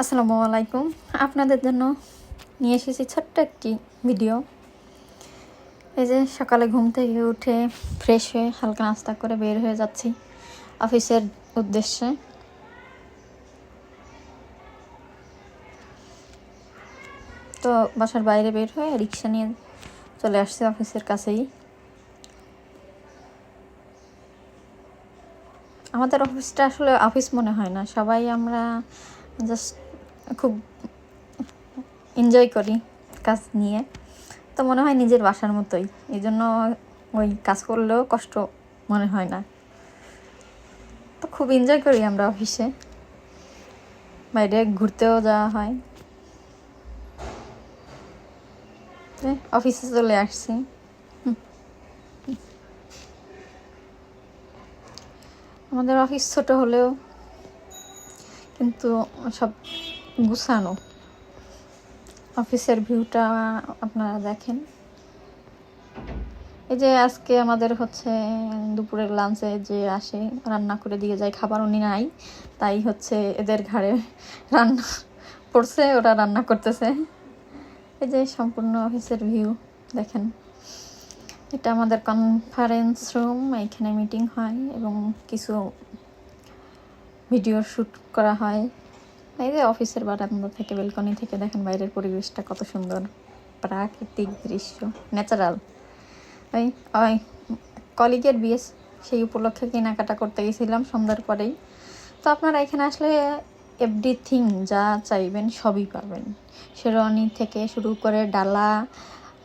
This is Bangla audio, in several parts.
আসসালামু আলাইকুম। আপনাদের জন্য নিয়ে এসেছি ছোট্ট একটি ভিডিও। এই যে সকালে ঘুম থেকে উঠে ফ্রেশ হয়ে হালকা নাস্তা করে বের হয়ে যাচ্ছি অফিসের উদ্দেশ্যে। তো বাসার বাইরে বের হয়ে রিক্সা নিয়ে চলে আসছি অফিসের কাছেই। আমাদের অফিসটা আসলে অফিস মনে হয় না। সবাই আমরা জাস্ট খুব এনজয় করি কাজ নিয়ে। তো মনে হয় নিজের বাসার মতোই। এই জন্য ওই কাজ করলেও কষ্ট মনে হয় না। তো খুব এনজয় করি আমরা অফিসে। বাইরে ঘুরতেও যাওয়া হয়। অফিসে চলে আসছি। আমাদের অফিস ছোট হলেও কিন্তু সব গুছানো। অফিসের ভিউটা আপনারা দেখেন। এই যে আজকে আমাদের হচ্ছে দুপুরের লাঞ্চে যে আসে, রান্না করে দিয়ে যায় খাবার উনি নাই। তাই হচ্ছে এদের ঘাড়ে রান্না পড়ছে, ওরা রান্না করতেছে। এই যে সম্পূর্ণ অফিসের ভিউ, দেখেন। এটা আমাদের কনফারেন্স রুম এখানে মিটিং হয় এবং কিছু ভিডিও শ্যুট করা হয়। এই যে অফিসের বারান্দা থেকে বেলকনি থেকে দেখেন বাইরের পরিবেশটা কত সুন্দর। প্রাকৃতিক দৃশ্য ন্যাচারাল ওই ওই, কলিগের বিয়ে সেই উপলক্ষে কেনাকাটা করতে গেছিলাম সন্ধ্যার পরেই। তো আপনারা এখানে আসলে এভরিথিং যা চাইবেন সবই পাবেন। শেরওয়ানি থেকে শুরু করে ডালা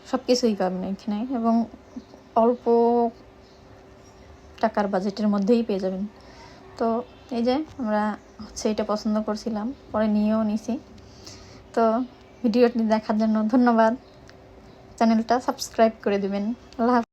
সব কিছুই পাবেন এখানে এবং অল্প টাকার বাজেটের মধ্যেই পেয়ে যাবেন। তো এই যে আমরা হচ্ছে এটা পছন্দ করছিলাম, পরে নিয়েও নিছি। তো ভিডিওটি দেখার জন্য ধন্যবাদ। চ্যানেলটা সাবস্ক্রাইব করে দেবেন। আল্লাহ।